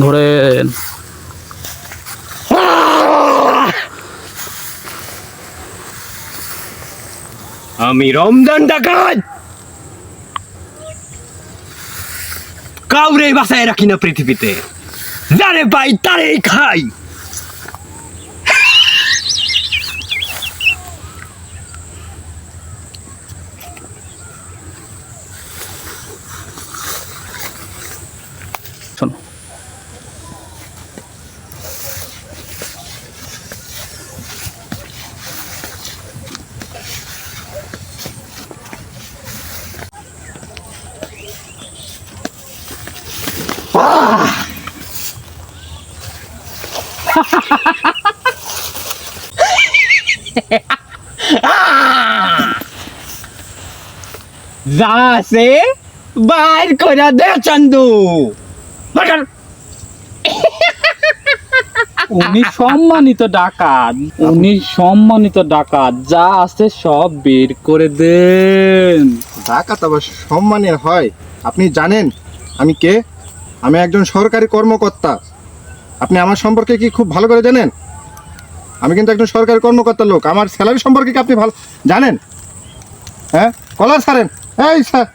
ধরেন আমি রমজান ডাকাত কাউরে বাসায় রাখি না পৃথিবীতে। যারে পাই তারেই খাই। শোনো। যা আছে বাইর করে দে চন্দু। উনি সম্মানিত ডাকাত উনি সম্মানিত ডাকাত যা আছে সব বের করে দেন। ডাকাত আবার সম্মানের হয়। আপনি জানেন আমি কে? আমি একজন সরকারি কর্মকর্তা। আপনি আমার সম্পর্কে কি খুব ভালো করে জানেন? আমি কিন্তু একজন সরকারি কর্মকর্তা লোক। আমার স্যালারি সম্পর্কে কি আপনি ভালো জানেন? হ্যাঁ? কলার সারেন। এই স্যার।